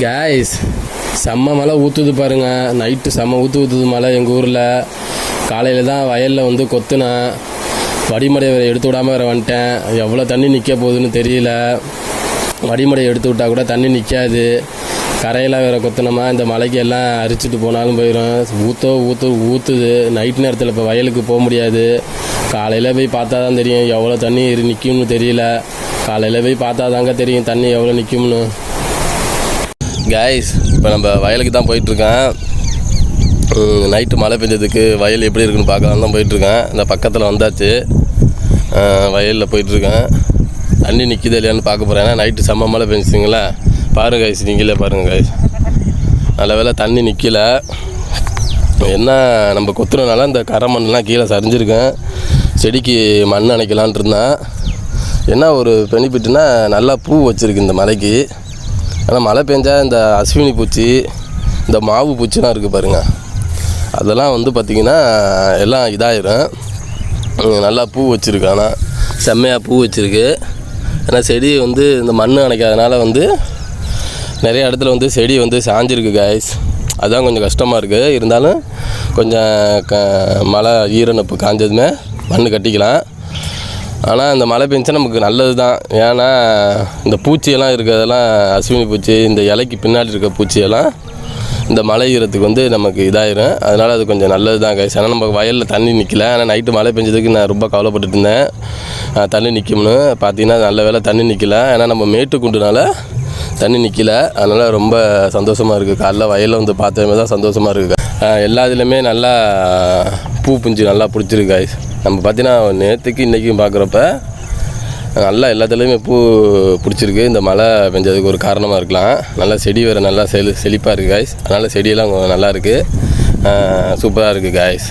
Case செம்ம மழை ஊற்றுது பாருங்க. நைட்டு செம்ம ஊற்று ஊற்றுது மழை எங்கள் ஊரில். காலையில் தான் வயலில் வந்து கொத்துனேன் வடிமடை எடுத்து விடாமல் வேறு வந்துட்டேன். எவ்வளோ தண்ணி நிற்க போகுதுன்னு தெரியல. வடிமடை எடுத்து விட்டால் கூட தண்ணி நிற்காது கரையெல்லாம் வேறு கொத்தனமா இந்த மலைக்கு எல்லாம் அரிச்சிட்டு போனாலும் போயிடும் ஊற்றோ ஊற்று ஊற்றுது நைட் நேரத்தில் இப்போ வயலுக்கு போக முடியாது. காலையில் போய் பார்த்தா தான் தெரியும் எவ்வளோ தண்ணி நிற்கும்னு தெரியல. காலையில் போய் பார்த்தா தாங்க தெரியும் தண்ணி எவ்வளோ நிற்கும்னு கைஸ் இப்போ நம்ம வயலுக்கு தான் போயிட்டுருக்கேன். நைட்டு மழை பெஞ்சதுக்கு வயல் எப்படி இருக்குன்னு பார்க்கலாம் தான் போயிட்டுருக்கேன். இந்த பக்கத்தில் வந்தாச்சு. வயலில் போயிட்டுருக்கேன். தண்ணி நிற்கிது இல்லையான்னு பார்க்க போகிறேன் ஏன்னா நைட்டு செம்ம மழை பெஞ்சிங்களா பாருங்கள் கைஸ் நீங்களே பாருங்கள் கைஸ் நல்ல வேலை தண்ணி நிற்கல என்ன நம்ம கொத்துறதுனால இந்த கரை மண்ணெலாம் கீழே சரிஞ்சிருக்கேன். செடிக்கு மண் அணைக்கலான்ட்டு இருந்தேன். என்ன ஒரு பெனிஃபிட்னா நல்லா பூ வச்சுருக்கு இந்த மலைக்கு. ஆனால் மழை பெஞ்சால் இந்த அஸ்வினி பூச்சி இந்த மாவு பூச்சிலாம் இருக்குது பாருங்கள் அதெல்லாம் வந்து பார்த்திங்கன்னா எல்லாம் இதாயிரும். நல்லா பூ வச்சுருக்கு ஆனால் செம்மையாக பூ வச்சுருக்கு. ஏன்னா செடி வந்து இந்த மண் அணைக்காதனால வந்து நிறைய இடத்துல வந்து செடி வந்து சாஞ்சிருக்கு காய்ஸ் அதுதான் கொஞ்சம் கஷ்டமாக இருக்குது இருந்தாலும் கொஞ்சம் க மழை ஈரனப்பு காஞ்சதுமே மண் கட்டிக்கலாம். ஆனால் இந்த மழை பெஞ்சா நமக்கு நல்லது தான் ஏன்னா இந்த பூச்சியெல்லாம் இருக்கிறதெல்லாம் அஸ்வினி பூச்சி இந்த இலைக்கு பின்னாடி இருக்க பூச்சியெல்லாம் இந்த மழை ஈரத்துக்கு வந்து நமக்கு இதாயிரும். அதனால் அது கொஞ்சம் நல்லது தான் கைஸ் ஆனால் நம்ம வயலில் தண்ணி நிற்கல ஆனால் நைட்டு மழை பெஞ்சதுக்கு நான் ரொம்ப கவலைப்பட்டுட்டு இருந்தேன். தண்ணி நிற்கும்னு பார்த்தீங்கன்னா நல்ல வேளை தண்ணி நிற்கல ஏன்னா நம்ம மேட்டுக்குண்டுனால தண்ணி நிற்கல அதனால் ரொம்ப சந்தோஷமாக இருக்குது காலைல வயலில் வந்து பார்த்ததுமே தான் சந்தோஷமாக இருக்குது எல்லா இதுலேயுமே நல்லா பூ புஞ்சு நல்லா பிடிச்சிருக்கு காய்ஸ் நம்ம பார்த்தீங்கன்னா நேற்றுக்கு இன்றைக்கும் பார்க்குறப்ப நல்லா எல்லாத்துலேயுமே பூ பிடிச்சிருக்கு. இந்த மழை பெஞ்சதுக்கு ஒரு காரணமாக இருக்கலாம். நல்லா செடி வேறு நல்லா செழி செழிப்பாக இருக்குது காய்ஸ் அதனால் செடியெல்லாம் நல்லா இருக்குது சூப்பராக இருக்குது காய்ஸ்